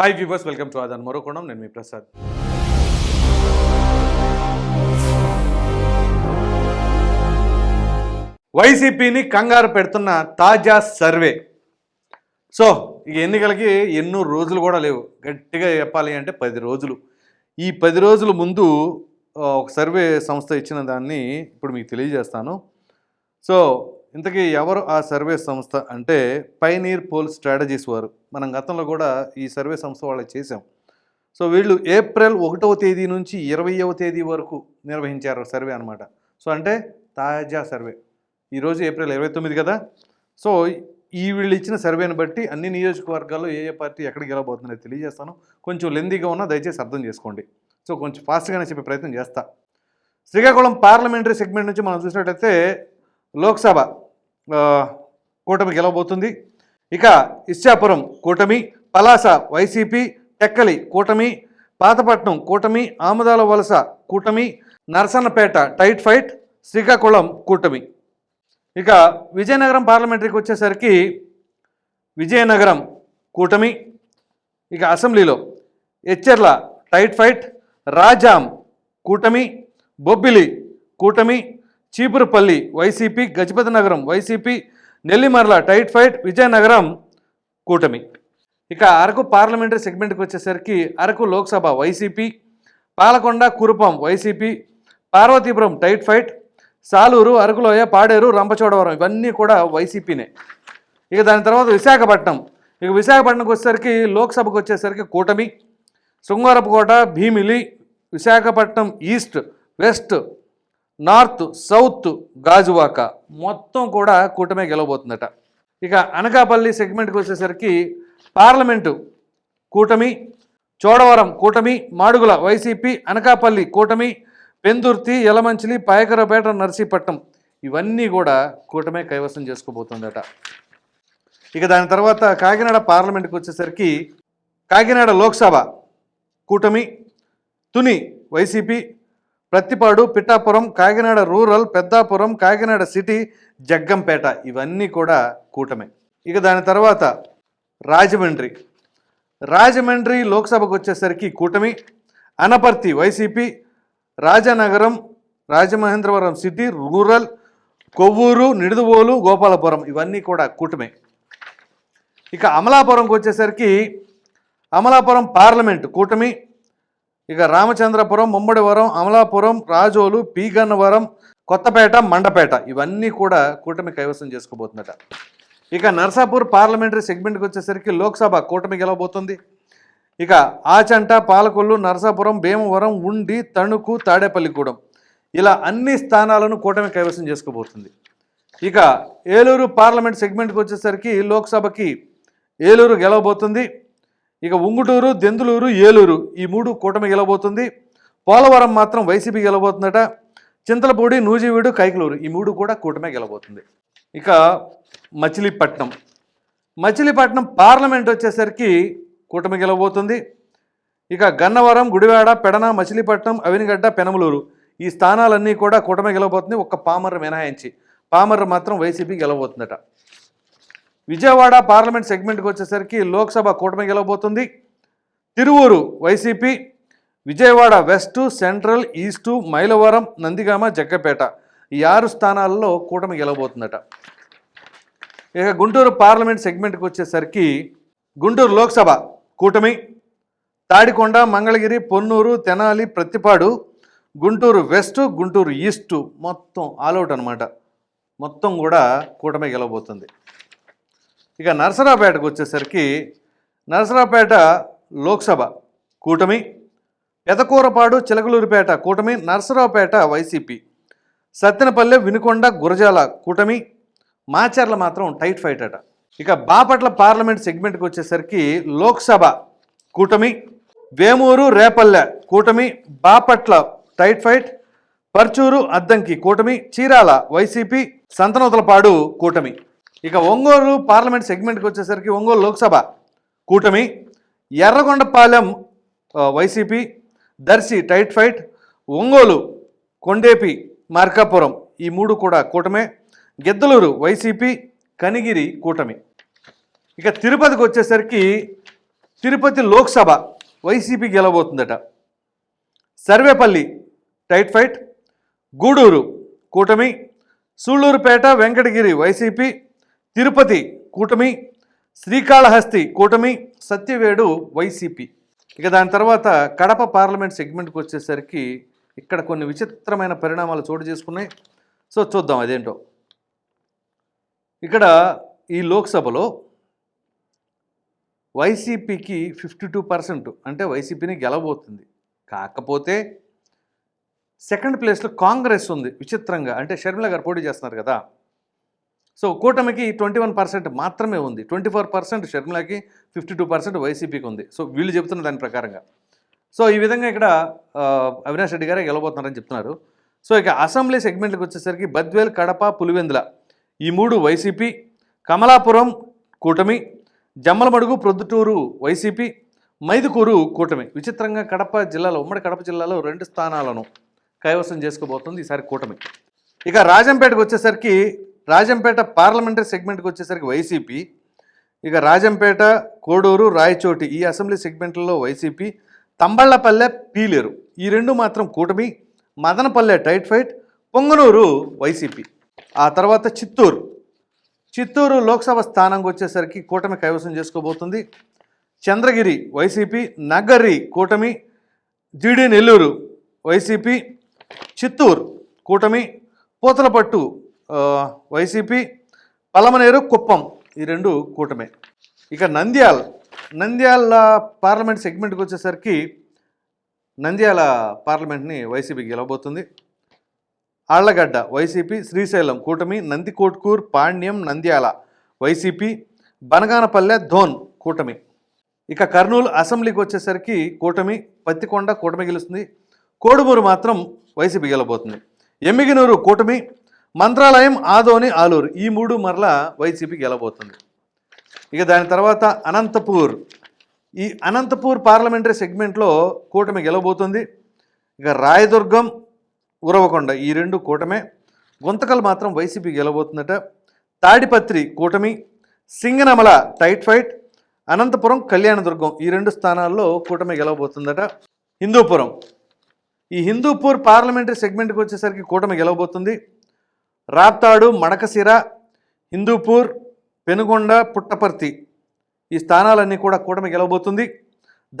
Hi viewers welcome to Aadhan మరోకోణం నేను మీ ప్రసాద్ వైసీపీని కంగారు పెడుతున్న తాజా సర్వే. సో ఈ ఎన్నికలకి ఎన్నో రోజులు కూడా లేవు. గట్టిగా చెప్పాలి అంటే పది రోజులు. ఈ పది రోజుల ముందు ఒక సర్వే సంస్థ ఇచ్చిన దాన్ని ఇప్పుడు మీకు తెలియజేస్తాను. సో ఇంతకీ ఎవరు ఆ సర్వే సంస్థ అంటే పైనీర్ పోల్ స్ట్రాటజీస్ వారు? మనం గతంలో కూడా ఈ సర్వే సంస్థ వాళ్ళకి చేసాం సో వీళ్ళు ఏప్రిల్ ఒకటవ తేదీ నుంచి ఇరవయవ తేదీ వరకు నిర్వహించారు సర్వే అనమాట సో అంటే తాజా సర్వే. ఈరోజు ఏప్రిల్ ఇరవై తొమ్మిది కదా? సో ఈ వీళ్ళు ఇచ్చిన సర్వేని బట్టి అన్ని నియోజకవర్గాల్లో ఏ ఏ పార్టీ ఎక్కడికి వెళ్ళబోతుందో తెలియజేస్తాను. కొంచెం లెందీగా ఉన్నా దయచేసి అర్థం చేసుకోండి. సో కొంచెం ఫాస్ట్గానే చెప్పే ప్రయత్నం చేస్తా. శ్రీకాకుళం పార్లమెంటరీ సెగ్మెంట్ నుంచి మనం చూసినట్టయితే లోక్సభ. కూటమి గెలవబోతుంది. ఇక ఇచ్చాపురం కూటమి పలాస వైసీపీ టెక్కలి కూటమి పాతపట్నం కూటమి ఆముదాల వలస కూటమి నరసన్నపేట టైట్ ఫైట్ శ్రీకాకుళం కూటమి. ఇక విజయనగరం పార్లమెంటరీకి వచ్చేసరికి విజయనగరం కూటమి ఇక అసెంబ్లీలో ఎచ్చెర్ల టైట్ ఫైట్ రాజాం కూటమి బొబ్బిలి కూటమి Cheepurupalli YCP Gajapathinagaram YCP Nellimarla tight fight Vizianagaram కూటమి. ఇక అరకు పార్లమెంటరీ సెగ్మెంట్కి వచ్చేసరికి Araku Lok Sabha YCP Palakonda Kurupam YCP Parvathipuram tight fight Salur Arakuloya Paderu Rampachodavaram ఇవన్నీ కూడా వైసీపీనే. ఇక దాని తర్వాత విశాఖపట్నం. ఇక విశాఖపట్నంకి వచ్చేసరికి లోక్సభకు వచ్చేసరికి కూటమి. Srungavarapukota Bheemili Visakhapatnam east west north south Gajuwaka మొత్తం కూడా కూటమే గెలవబోతుందట. ఇక అనకాపల్లి సెగ్మెంట్కి వచ్చేసరికి పార్లమెంటు కూటమి చోడవరం కూటమి మాడుగుల వైసీపీ అనకాపల్లి కూటమి పెందుర్తి యలమంచిలి పాయకరపేట నర్సీపట్నం ఇవన్నీ కూడా కూటమే కైవసం చేసుకోబోతుందట. ఇక దాని తర్వాత కాకినాడ పార్లమెంట్కి వచ్చేసరికి కాకినాడ లోక్సభ కూటమి Tuni YCP Prathipadu Pithapuram Kakinada rural Peddapuram Kakinada city Jaggampeta. ఇవన్నీ కూడా కూటమే. ఇక దాని తర్వాత రాజమండ్రి. రాజమండ్రి లోక్సభకు వచ్చేసరికి కూటమి. Anaparthi YCP. Rajanagaram Rajamahendravaram city rural Kovvur Nidadavolu Gopalapuram. ఇవన్నీ కూడా కూటమే. ఇక అమలాపురంకి వచ్చేసరికి అమలాపురం పార్లమెంట్ కూటమి. ఇక రామచంద్రపురం ముమ్మడివరం అమలాపురం రాజోలు పీగన్నవరం కొత్తపేట మండపేట ఇవన్నీ కూడా కూటమి కైవసం చేసుకోబోతుందట. ఇక నర్సాపూర్ పార్లమెంటరీ సెగ్మెంట్కి వచ్చేసరికి లోక్సభ కూటమి గెలవబోతుంది ఇక ఆచంట పాలకొల్లు నరసాపురం భీమవరం ఉండి తణుకు తాడేపల్లిగూడెం ఇలా అన్ని స్థానాలను కూటమి కైవసం చేసుకోబోతుంది. ఇక ఏలూరు పార్లమెంట్ సెగ్మెంట్కి వచ్చేసరికి లోక్సభకి ఏలూరు గెలవబోతుంది. ఇక ఉంగుటూరు దెందులూరు ఏలూరు ఈ మూడు కూటమి గెలబోతుంది పోలవరం మాత్రం వైసీపీ గెలబోతుందట చింతలపూడి నూజివీడు కైకలూరు ఈ మూడు కూడా కూటమే గెలబోతుంది ఇక మచిలీపట్నం. మచిలీపట్నం పార్లమెంట్ వచ్చేసరికి కూటమి గెలబోతుంది ఇక గన్నవరం గుడివాడ పెడన మచిలీపట్నం అవినిగడ్డ పెనమలూరు ఈ స్థానాలన్నీ కూడా కూటమి గెలవబోతుంది ఒక్క పామర్ర మినహాయించి. పామర్ మాత్రం వైసీపీ గెలవబోతుందట విజయవాడ పార్లమెంట్ సెగ్మెంట్కి వచ్చేసరికి లోక్సభ కూటమి గెలవబోతుంది. Tiruvuru YCP Vijayawada west central east Mylavaram Nandigama Jaggapeta ఈ ఆరు స్థానాల్లో కూటమి గెలవబోతుందట. ఇక గుంటూరు పార్లమెంట్ సెగ్మెంట్కి వచ్చేసరికి గుంటూరు లోక్సభ కూటమి తాడికొండ మంగళగిరి పొన్నూరు తెనాలి ప్రత్తిపాడు గుంటూరు వెస్ట్ గుంటూరు ఈస్టు మొత్తం ఆల్అవుట్ అనమాట మొత్తం కూడా కూటమి గెలవబోతుంది. ఇక నరసరావుపేటకు వచ్చేసరికి నరసరావుపేట లోక్సభ కూటమి పెదకూరపాడు చిలకలూరిపేట కూటమి నరసరావుపేట వైసీపీ సత్తెనపల్లె వినుకొండ గురజాల కూటమి మాచర్ల మాత్రం టైట్ ఫైట్ అట. ఇక బాపట్ల పార్లమెంట్ సెగ్మెంట్కి వచ్చేసరికి లోక్సభ కూటమి వేమూరు రేపల్లె కూటమి బాపట్ల టైట్ ఫైట్ పర్చూరు అద్దంకి కూటమి చీరాల వైసీపీ సంతనోతలపాడు కూటమి. ఇక ఒంగోలు పార్లమెంట్ సెగ్మెంట్కి వచ్చేసరికి ఒంగోలు లోక్సభ కూటమి Yerragondapalem YCP Darsi tight fight Ongole Kondepi Markapuram ఈ మూడు కూడా కూటమే గిద్దలూరు వైసీపీ కనిగిరి కూటమి. ఇక తిరుపతికి వచ్చేసరికి తిరుపతి లోక్సభ వైసీపీ గెలబోతుందట సర్వేపల్లి టైట్ ఫైట్ గూడూరు కూటమి సూళ్ళూరుపేట వెంకటగిరి వైసీపీ తిరుపతి కూటమి శ్రీకాళహస్తి కూటమి సత్యవేడు వైసీపీ. ఇక దాని తర్వాత కడప పార్లమెంట్ సెగ్మెంట్కి వచ్చేసరికి ఇక్కడ కొన్ని విచిత్రమైన పరిణామాలు చోటు చేసుకున్నాయి. సో చూద్దాం అదేంటో. ఇక్కడ ఈ లోక్సభలో వైసీపీకి ఫిఫ్టీ టూ పర్సెంట్ అంటే వైసీపీని గెలవబోతుంది. కాకపోతే సెకండ్ ప్లేస్లో కాంగ్రెస్ ఉంది విచిత్రంగా. అంటే షర్మిల గారు పోటీ చేస్తున్నారు కదా. సో కూటమికి ట్వంటీ వన్ పర్సెంట్ మాత్రమే ఉంది. ట్వంటీ ఫోర్ పర్సెంట్ షర్మిలాకి ఫిఫ్టీ టూ పర్సెంట్ వైసీపీకి ఉంది. సో వీళ్ళు చెబుతున్న దాని ప్రకారంగా. సో ఈ విధంగా ఇక్కడ అవినాష్ రెడ్డి గారే గెలబోతున్నారని చెప్తున్నారు. సో ఇక అసెంబ్లీ సెగ్మెంట్కి వచ్చేసరికి బద్వేల్ కడప పులివెందుల ఈ మూడు వైసీపీ కమలాపురం కూటమి జమ్మలమడుగు ప్రొద్దుటూరు వైసీపీ మైదుకూరు కూటమి. విచిత్రంగా కడప జిల్లాలో ఉమ్మడి కడప జిల్లాలో రెండు స్థానాలను కైవసం చేసుకోబోతుంది ఈసారి కూటమి. ఇక రాజంపేటకు వచ్చేసరికి రాజంపేట పార్లమెంటరీ సెగ్మెంట్కి వచ్చేసరికి వైసీపీ ఇక రాజంపేట కోడూరు రాయచోటి ఈ అసెంబ్లీ సెగ్మెంట్లలో వైసీపీ తంబళ్ళపల్లె పీలేరు. ఈ రెండు మాత్రం కూటమి Madanapalle tight fight Punganur YCP. ఆ తర్వాత చిత్తూరు. చిత్తూరు లోక్సభ స్థానంకి వచ్చేసరికి కూటమి కైవసం చేసుకోబోతుంది. చంద్రగిరి వైసీపీ నగరి కూటమి జీడి నెల్లూరు వైసీపీ చిత్తూరు కూటమి పూతలపట్టు వైసీపీ పలమనేరు కుప్పం ఈ రెండు కూటమే. ఇక నంద్యాల నంద్యాల పార్లమెంట్ సెగ్మెంట్కి వచ్చేసరికి నంద్యాల పార్లమెంట్ని వైసీపీ గెలవబోతుంది. ఆళ్ళగడ్డ వైసీపీ శ్రీశైలం కూటమి నందికోట్కూర్ పాణ్యం నంద్యాల వైసీపీ బనగానపల్లె ధోన్ కూటమి. ఇక కర్నూలు అసెంబ్లీకి వచ్చేసరికి కూటమి పత్తికొండ కూటమి గెలుస్తుంది. కోడుమూరు మాత్రం వైసీపీ గెలబోతుంది ఎమ్మిగినూరు కూటమి మంత్రాలయం ఆదోని ఆలూరు ఈ మూడు మరల వైసీపీ గెలబోతుంది. ఇక దాని తర్వాత అనంతపూర్. ఈ అనంతపూర్ పార్లమెంటరీ సెగ్మెంట్లో కూటమి గెలవబోతుంది ఇక రాయదుర్గం ఉరవకొండ ఈ రెండు కూటమే. గుంతకల్ మాత్రం వైసీపీ గెలవబోతుందట తాడిపత్రి కూటమి సింగనమల టైట్ ఫైట్ అనంతపురం కళ్యాణదుర్గం ఈ రెండు స్థానాల్లో కూటమి గెలవబోతుందట హిందూపురం. ఈ హిందూపూర్ పార్లమెంటరీ సెగ్మెంట్కి వచ్చేసరికి కూటమి గెలవబోతుంది రాప్తాడు మడకసిర హిందూపూర్ పెనుగొండ పుట్టపర్తి. ఈ స్థానాలన్నీ కూడా కూటమి గెలవబోతుంది.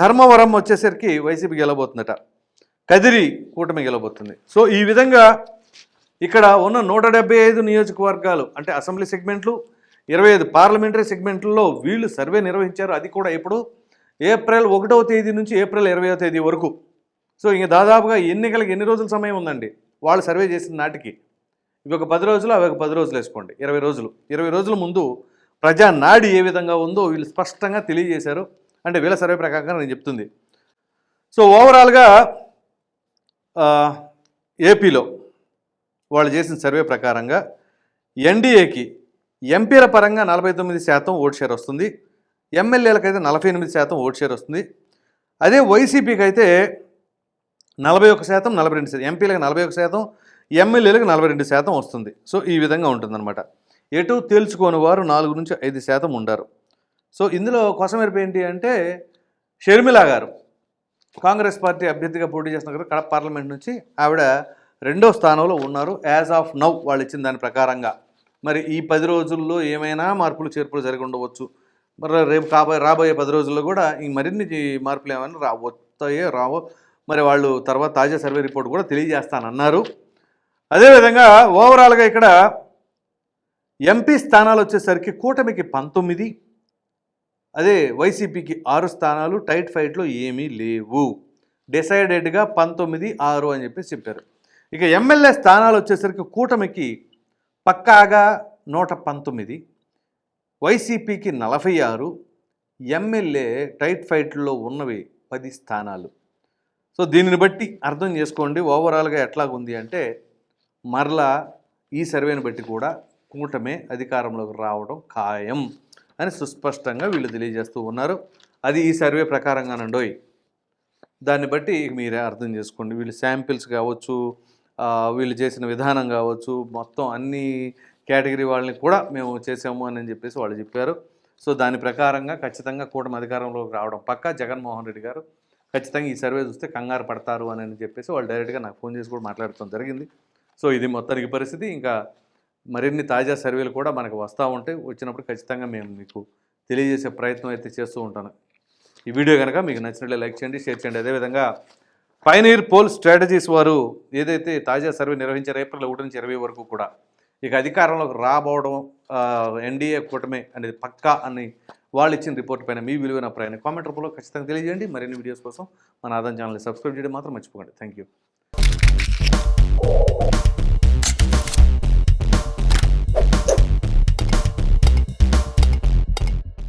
ధర్మవరం వచ్చేసరికి వైసీపీ గెలవబోతుందట. కదిరి కూటమి గెలవబోతుంది. సో ఈ విధంగా ఇక్కడ ఉన్న నూట డెబ్బై ఐదు నియోజకవర్గాలు అంటే అసెంబ్లీ సెగ్మెంట్లు ఇరవై ఐదు పార్లమెంటరీ సెగ్మెంట్లలో వీళ్ళు సర్వే నిర్వహించారు. అది కూడా ఇప్పుడు ఏప్రిల్ ఒకటవ తేదీ నుంచి ఏప్రిల్ ఇరవయో తేదీ వరకు. సో ఇంక దాదాపుగా ఎన్నికలకు ఎన్ని రోజుల సమయం ఉందండి? వాళ్ళు సర్వే చేసిన నాటికి. ఇవి ఒక పది రోజులు అవి ఒక పది రోజులు వేసుకోండి. ఇరవై రోజులు. ఇరవై రోజుల ముందు ప్రజా నాడి ఏ విధంగా ఉందో వీళ్ళు స్పష్టంగా తెలియజేశారు. అంటే వీళ్ళ సర్వే ప్రకారంగా నేను చెప్తుంది. సో ఓవరాల్గా ఏపీలో వాళ్ళు చేసిన సర్వే ప్రకారంగా ఎన్డీఏకి ఎంపీల పరంగా నలభై తొమ్మిది శాతం ఓట్ షేర్ వస్తుంది. ఎమ్మెల్యేలకు అయితే నలభై ఎనిమిది శాతం ఓట్ షేర్ వస్తుంది. అదే వైసీపీకి అయితే నలభై ఒక శాతం నలభై రెండు శాతం. ఎంపీలకు నలభై ఒక శాతం ఎమ్మెల్యేలకు నలభై రెండు శాతం వస్తుంది. సో ఈ విధంగా ఉంటుందన్నమాట. ఎటు తేల్చుకోని వారు నాలుగు నుంచి ఐదు శాతం ఉండారు. సో ఇందులో కొసమెరుపు ఏంటి అంటే షర్మిల గారు కాంగ్రెస్ పార్టీ అభ్యర్థిగా పోటీ చేసిన కదా కడప పార్లమెంట్ నుంచి ఆవిడ రెండో స్థానంలో ఉన్నారు. యాజ్ ఆఫ్ నౌ వాళ్ళు ఇచ్చిన దాని ప్రకారంగా. మరి ఈ పది రోజుల్లో ఏమైనా మార్పులు చేర్పులు జరిగి ఉండవచ్చు. మరి రేపు కాబోయే రాబోయే పది రోజుల్లో కూడా ఈ మరిన్ని మార్పులు ఏమైనా రా వస్తాయో రావో మరి వాళ్ళు తర్వాత తాజా సర్వే రిపోర్ట్ కూడా తెలియజేస్తానన్నారు. అదేవిధంగా ఓవరాల్గా ఇక్కడ ఎంపీ స్థానాలు వచ్చేసరికి కూటమికి పంతొమ్మిది అదే వైసీపీకి ఆరు స్థానాలు టైట్ ఫైట్లో ఏమీ లేవు. డిసైడెడ్గా పంతొమ్మిది ఆరు అని చెప్పేసి చెప్పారు. ఇక ఎమ్మెల్యే స్థానాలు వచ్చేసరికి కూటమికి పక్కాగా నూట పంతొమ్మిది వైసీపీకి నలభై ఆరు ఎమ్మెల్యే టైట్ ఫైట్లో ఉన్నవి పది స్థానాలు. సో దీనిని బట్టి అర్థం చేసుకోండి ఓవరాల్గా ఎట్లాగుంది అంటే మరలా ఈ సర్వేని బట్టి కూడా కూటమే అధికారంలోకి రావడం ఖాయం అని సుస్పష్టంగా వీళ్ళు తెలియజేస్తూ ఉన్నారు. అది ఈ సర్వే ప్రకారంగానండోయ్. దాన్ని బట్టి మీరే అర్థం చేసుకోండి. వీళ్ళు శాంపిల్స్ కావచ్చు వీళ్ళు చేసిన విధానం కావచ్చు మొత్తం అన్ని కేటగిరీ వాళ్ళని కూడా మేము చేసాము అని చెప్పేసి వాళ్ళు చెప్పారు. సో దాని ప్రకారంగా ఖచ్చితంగా కూటమి అధికారంలోకి రావడం పక్క జగన్మోహన్ రెడ్డి గారు ఖచ్చితంగా ఈ సర్వే చూస్తే కంగారు పడతారు అని చెప్పేసి వాళ్ళు డైరెక్ట్గా నాకు ఫోన్ చేసి కూడా మాట్లాడటం జరిగింది. సో ఇది మొత్తానికి పరిస్థితి. ఇంకా మరిన్ని తాజా సర్వేలు కూడా మనకు వస్తూ ఉంటాయి. వచ్చినప్పుడు ఖచ్చితంగా మేము మీకు తెలియజేసే ప్రయత్నం అయితే చేస్తూ ఉంటాను. ఈ వీడియో కనుక మీకు నచ్చినట్లే లైక్ చేయండి షేర్ చేయండి. అదేవిధంగా పైనీర్ పోల్ స్ట్రాటజీస్ వారు ఏదైతే తాజా సర్వే నిర్వహించారు ఏప్రిల్ ఒకటి నుంచి ఇరవై వరకు కూడా ఇక అధికారంలోకి రాబోవడం ఎన్డీఏ కూటమి అనేది పక్కా అని వాళ్ళు ఇచ్చిన రిపోర్ట్ పైన మీ విలువైన అభిప్రాయాన్ని కామెంట్ రూపంలో ఖచ్చితంగా తెలియజేయండి. మరిన్ని వీడియోస్ కోసం మన ఆదాన్ ఛానల్ని సబ్స్క్రైబ్ చేయడం మాత్రం మర్చిపోకండి. Thank you